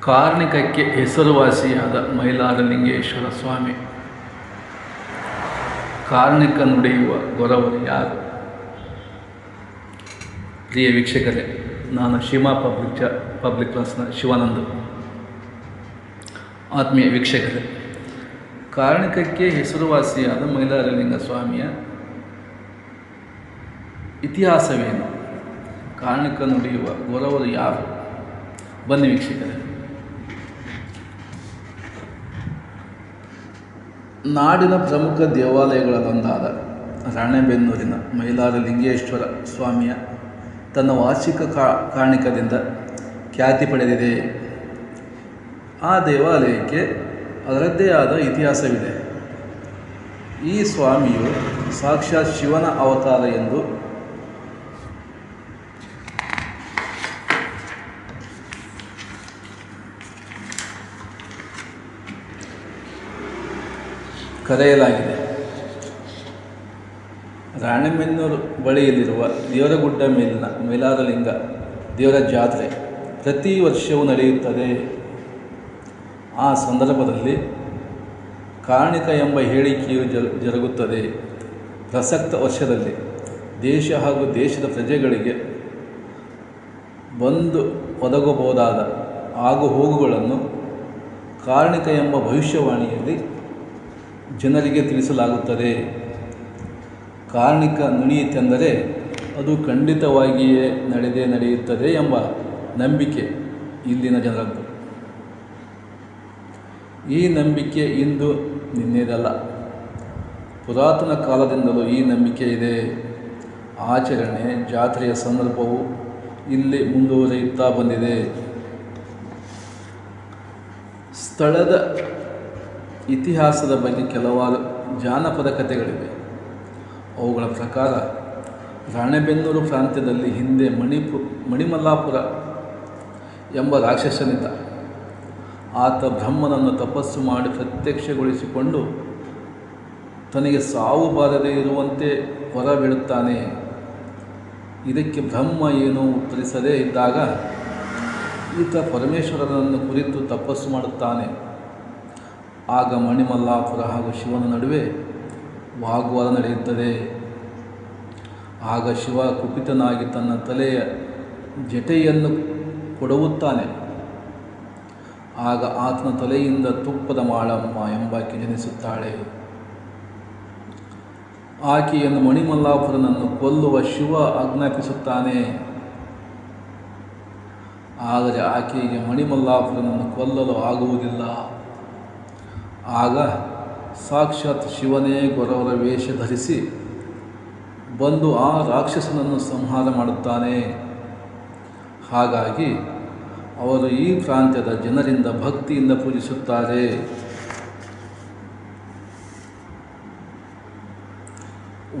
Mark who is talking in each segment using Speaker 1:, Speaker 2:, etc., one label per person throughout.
Speaker 1: ಕಾರ್ಣಿಕಕ್ಕೆ ಹೆಸರುವಾಸಿಯಾದ ಮೈಲಾರಲಿಂಗೇಶ್ವರ ಸ್ವಾಮಿ. ಕಾರ್ಣಿಕ ನುಡಿಯುವ ಗೊರವರು ಯಾರು? ಪ್ರಿಯ ವೀಕ್ಷಕರೇ, ನಾನು ಶಿಮಾ ಪಬ್ಲಿಕ್ ಚ, ಪಬ್ಲಿಕ್ ಕ್ಲಾಸ್ನ ಶಿವಾನಂದ. ಆತ್ಮೀಯ ವೀಕ್ಷಕರೇ, ಕಾರ್ಣಿಕಕ್ಕೆ ಹೆಸರುವಾಸಿಯಾದ ಮೈಲಾರಲಿಂಗ ಸ್ವಾಮಿಯ ಇತಿಹಾಸವೇನು? ಕಾರ್ಣಿಕ ನುಡಿಯುವ ಗೊರವರು ಯಾರು? ಬನ್ನಿ ವೀಕ್ಷಕರೇ. ನಾಡಿನ ಪ್ರಮುಖ ದೇವಾಲಯಗಳಲ್ಲೊಂದಾದ ರಾಣೆಬೆನ್ನೂರಿನ ಮೈಲಾರ ಲಿಂಗೇಶ್ವರ ಸ್ವಾಮಿಯ ತನ್ನ ವಾರ್ಷಿಕ ಕಾ ಕಾಣಿಕದಿಂದ ಖ್ಯಾತಿ ಪಡೆದಿದೆ. ಆ ದೇವಾಲಯಕ್ಕೆ ಅದರದ್ದೇ ಆದ ಇತಿಹಾಸವಿದೆ. ಈ ಸ್ವಾಮಿಯು ಸಾಕ್ಷಾತ್ ಶಿವನ ಅವತಾರ ಎಂದು ಕರೆಯಲಾಗಿದೆ. ರಾಣೆಬೆನ್ನೂರು ಬಳಿಯಲ್ಲಿರುವ ದೇವರಗುಡ್ಡ ಮೇಲಿನ ಮೇಲಾರಲಿಂಗ ದೇವರ ಜಾತ್ರೆ ಪ್ರತಿ ವರ್ಷವೂ ನಡೆಯುತ್ತದೆ. ಆ ಸಂದರ್ಭದಲ್ಲಿ ಕಾರ್ಣಿಕ ಎಂಬ ಹೇಳಿಕೆಯು ಜರುಗುತ್ತದೆ. ಪ್ರಸಕ್ತ ವರ್ಷದಲ್ಲಿ ದೇಶ ಹಾಗೂ ದೇಶದ ಪ್ರಜೆಗಳಿಗೆ ಬಂದು ಒದಗಬಹುದಾದ ಆಗು ಹೋಗುಗಳನ್ನು ಕಾರ್ಣಿಕ ಎಂಬ ಭವಿಷ್ಯವಾಣಿಯಲ್ಲಿ ಜನರಿಗೆ ತಿಳಿಸಲಾಗುತ್ತದೆ. ಕಾರ್ಣಿಕ ನುಡಿಯಿತೆಂದರೆ ಅದು ಖಂಡಿತವಾಗಿಯೇ ನಡೆದೇ ನಡೆಯುತ್ತದೆ ಎಂಬ ನಂಬಿಕೆ ಇಲ್ಲಿನ ಜನರದ್ದು ಈ ನಂಬಿಕೆ ಇಂದು ನಿನ್ನೆದಲ್ಲ. ಪುರಾತನ ಕಾಲದಿಂದಲೂ ಈ ನಂಬಿಕೆ ಇದೆ. ಆಚರಣೆ, ಜಾತ್ರೆಯ ಸಂದರ್ಭವು ಇಲ್ಲಿ ಮುಂದುವರಿಯುತ್ತಾ ಬಂದಿದೆ. ಸ್ಥಳದ ಇತಿಹಾಸದ ಬಗ್ಗೆ ಕೆಲವಾರು ಜಾನಪದ ಕಥೆಗಳಿವೆ. ಅವುಗಳ ಪ್ರಕಾರ ರಾಣೆಬೆನ್ನೂರು ಪ್ರಾಂತ್ಯದಲ್ಲಿ ಹಿಂದೆ ಮಣಿಪು, ಮಣಿಮಲ್ಲಾಪುರ ಎಂಬ ರಾಕ್ಷಸನಿದ್ದ. ಆತ ಬ್ರಹ್ಮನನ್ನು ತಪಸ್ಸು ಮಾಡಿ ಪ್ರತ್ಯಕ್ಷಗೊಳಿಸಿಕೊಂಡು ತನಗೆ ಸಾವು ಬಾರದೇ ಇರುವಂತೆ ಹೊರ ಬೀಳುತ್ತಾನೆ ಇದಕ್ಕೆ ಬ್ರಹ್ಮ ಏನೂ ಉತ್ತರಿಸದೇ ಇದ್ದಾಗ ಈತ ಪರಮೇಶ್ವರನನ್ನು ಕುರಿತು ತಪಸ್ಸು ಮಾಡುತ್ತಾನೆ. ಆಗ ಮಣಿಮಲ್ಲಾಪುರ ಹಾಗೂ ಶಿವನ ನಡುವೆ ವಾಗ್ವಾದ ನಡೆಯುತ್ತದೆ. ಆಗ ಶಿವ ಕುಪಿತನಾಗಿ ತನ್ನ ತಲೆಯ ಜಟೆಯನ್ನು ಕೊಡವುತ್ತಾನೆ ಆಗ ಆತನ ತಲೆಯಿಂದ ತುಪ್ಪದ ಮಾಳಮ್ಮ ಎಂಬಾಕೆ ಜನಿಸುತ್ತಾಳೆ. ಆಕೆಯನ್ನು ಮಣಿಮಲ್ಲಾಪುರನನ್ನು ಕೊಲ್ಲುವ ಶಿವ ಆಜ್ಞಾಪಿಸುತ್ತಾನೆ. ಆದರೆ ಆಕೆಗೆ ಮಣಿಮಲ್ಲಾಪುರನನ್ನು ಕೊಲ್ಲಲು ಆಗುವುದಿಲ್ಲ. ಆಗ ಸಾಕ್ಷಾತ್ ಶಿವನೇ ಗೊರವರ ವೇಷ ಧರಿಸಿ ಬಂದು ಆ ರಾಕ್ಷಸನನ್ನು ಸಂಹಾರ ಮಾಡುತ್ತಾನೆ. ಹಾಗಾಗಿ ಅವರು ಈ ಪ್ರಾಂತ್ಯದ ಜನರಿಂದ ಭಕ್ತಿಯಿಂದ ಪೂಜಿಸುತ್ತಾರೆ.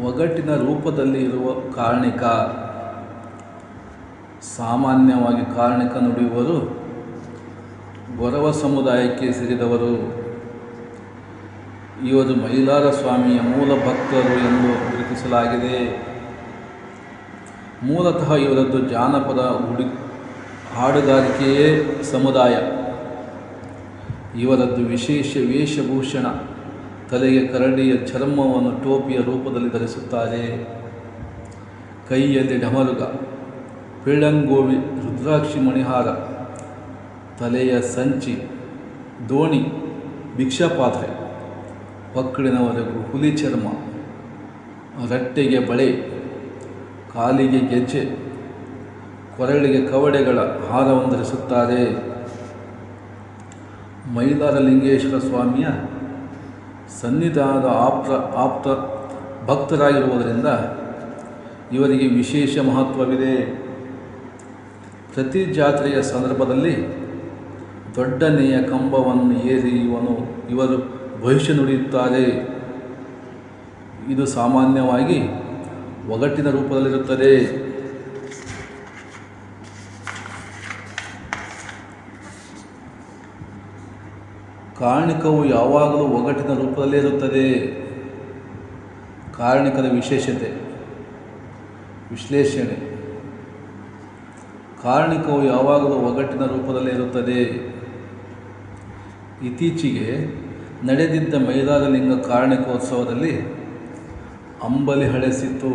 Speaker 1: ಒಗಟ್ಟಿನ ರೂಪದಲ್ಲಿ ಇರುವ ಕಾರ್ಣಿಕ, ಸಾಮಾನ್ಯವಾಗಿ ಕಾರ್ಣಿಕ ನುಡಿಯುವರು ಗೊರವ ಸಮುದಾಯಕ್ಕೆ ಸೇರಿದವರು. ಇವರು ಮೈಲಾರ ಸ್ವಾಮಿಯ ಮೂಲ ಭಕ್ತರು ಎಂದು ಗುರುತಿಸಲಾಗಿದೆ. ಮೂಲತಃ ಇವರದ್ದು ಜಾನಪದ ಹುಡಿ ಹಾಡುಗಾರಿಕೆಯೇ ಸಮುದಾಯ. ಇವರದ್ದು ವಿಶೇಷ ವೇಷಭೂಷಣ, ತಲೆಗೆ ಕರಡಿಯ ಚರ್ಮವನ್ನು ಟೋಪಿಯ ರೂಪದಲ್ಲಿ ಧರಿಸುತ್ತಾರೆ. ಕೈಯಲ್ಲಿ ಢಮರುಗ ಪಿಳ್ಳಂಗೋವಿ, ರುದ್ರಾಕ್ಷಿ ಮಣಿಹಾರ, ತಲೆಯ ಸಂಚಿ, ದೋಣಿ, ಭಿಕ್ಷಾಪಾತ್ರೆ. ಪಕ್ಕಡಿನವರೆಗೂ ಹುಲಿ ಚರ್ಮ, ರಟ್ಟೆಗೆ ಬಳೆ, ಕಾಲಿಗೆ ಗೆಜ್ಜೆ, ಕೊರಳಿಗೆ ಕವಡೆಗಳ ಹಾರವನ್ನು ಧರಿಸುತ್ತಾರೆ ಮೈಲಾರಲಿಂಗೇಶ್ವರ ಸ್ವಾಮಿಯ ಸನ್ನಿಧಾನದ ಆಪ್ತ ಆಪ್ತ ಭಕ್ತರಾಗಿರುವುದರಿಂದ ಇವರಿಗೆ ವಿಶೇಷ ಮಹತ್ವವಿದೆ. ಪ್ರತಿ ಜಾತ್ರೆಯ ಸಂದರ್ಭದಲ್ಲಿ ದೊಡ್ಡನೆಯ ಕಂಬವನ್ನು ಏರಿ ಇವನು ಇವರು. ಭವಿಷ್ಯ ನುಡಿಯುತ್ತಾರೆ. ಇದು ಸಾಮಾನ್ಯವಾಗಿ ಒಗಟ್ಟಿನ ರೂಪದಲ್ಲಿರುತ್ತದೆ. ಕಾರಣಿಕವು ಯಾವಾಗಲೂ ಒಗಟಿನ ರೂಪದಲ್ಲೇ ಇರುತ್ತದೆ. ಕಾರಣಿಕದ ವಿಶೇಷತೆ, ವಿಶ್ಲೇಷಣೆ. ಕಾರಣಿಕವು ಯಾವಾಗಲೂ ಒಗಟ್ಟಿನ ರೂಪದಲ್ಲೇ ಇರುತ್ತದೆ. ಇತ್ತೀಚೆಗೆ ನಡೆದಿದ್ದ ಮೈಲಾರಲಿಂಗ ಕಾರಣಿಕೋತ್ಸವದಲ್ಲಿ ಅಂಬಲಿ ಹಳೆಸಿತು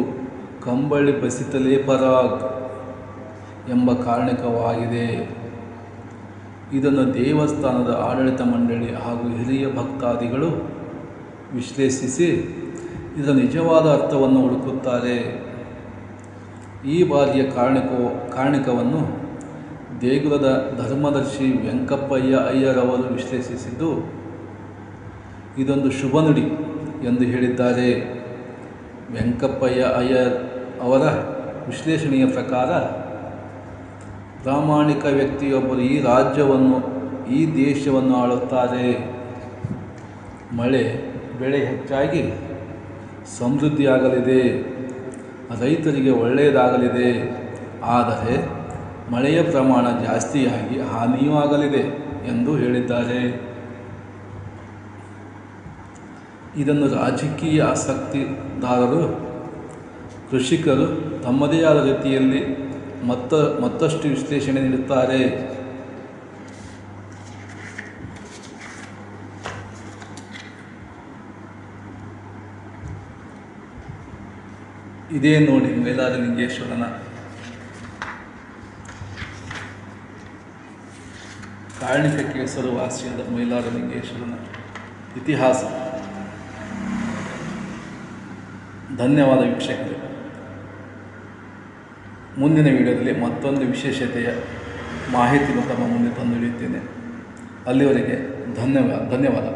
Speaker 1: ಕಂಬಳಿ ಬಸಿತಲೇ ಪರಾಗ್ ಎಂಬ ಕಾರಣಿಕವಾಗಿದೆ. ಇದನ್ನು ದೇವಸ್ಥಾನದ ಆಡಳಿತ ಮಂಡಳಿ ಹಾಗೂ ಹಿರಿಯ ಭಕ್ತಾದಿಗಳು ವಿಶ್ಲೇಷಿಸಿ ಇದರ ನಿಜವಾದ ಅರ್ಥವನ್ನು ಹುಡುಕುತ್ತಾರೆ. ಈ ಬಾರಿಯ ಕಾರಣಿಕೋ, ಕಾರಣಿಕವನ್ನು ದೇಗುಲದ ಧರ್ಮದರ್ಶಿ ವೆಂಕಪ್ಪಯ್ಯ ಅಯ್ಯರವರು ವಿಶ್ಲೇಷಿಸಿದ್ದು ಇದೊಂದು ಶುಭ ನುಡಿ ಎಂದು ಹೇಳಿದ್ದಾರೆ ವೆಂಕಪ್ಪಯ್ಯ ಅಯ್ಯರ್ ಅವರ ವಿಶ್ಲೇಷಣೆಯ ಪ್ರಕಾರ ಪ್ರಾಮಾಣಿಕ ವ್ಯಕ್ತಿಯೊಬ್ಬರು ಈ ರಾಜ್ಯವನ್ನು, ಈ ದೇಶವನ್ನು ಆಳುತ್ತಾರೆ. ಮಳೆ ಬೆಳೆ ಹೆಚ್ಚಾಗಿ ಸಮೃದ್ಧಿಯಾಗಲಿದೆ. ರೈತರಿಗೆ ಒಳ್ಳೆಯದಾಗಲಿದೆ. ಆದರೆ ಮಳೆಯ ಪ್ರಮಾಣ ಜಾಸ್ತಿಯಾಗಿ ಹಾನಿಯೂ ಆಗಲಿದೆ ಎಂದು ಹೇಳಿದ್ದಾರೆ. ಇದನ್ನು ರಾಜಕೀಯ ಆಸಕ್ತಿದಾರರು, ಕೃಷಿಕರು ತಮ್ಮದೇ ಆದ ರೀತಿಯಲ್ಲಿ ಮತ್ತ, ಮತ್ತಷ್ಟು ವಿಶ್ಲೇಷಣೆ ನೀಡುತ್ತಾರೆ. ಇದೇ ನೋಡಿ ಮೇಲಾದ ಲಿಂಗೇಶ್ವರನ. ಕಾರಣಿಕ ಕೇಸರು ವಾಸಿಯಾದ ಮೈಲಾರ ಲಿಂಗೇಶ್ವರನ ಇತಿಹಾಸ. ಧನ್ಯವಾದ ವೀಕ್ಷಕರೇ. ಮುಂದಿನ ವಿಡಿಯೋದಲ್ಲಿ ಮತ್ತೊಂದು ವಿಶೇಷತೆಯ ಮಾಹಿತಿಯನ್ನು ತಮ್ಮ ಮುಂದೆ ತಂದು ಹಿಡಿಯುತ್ತೇನೆ. ಅಲ್ಲಿವರೆಗೆ ಧನ್ಯವಾದ ಧನ್ಯವಾದ.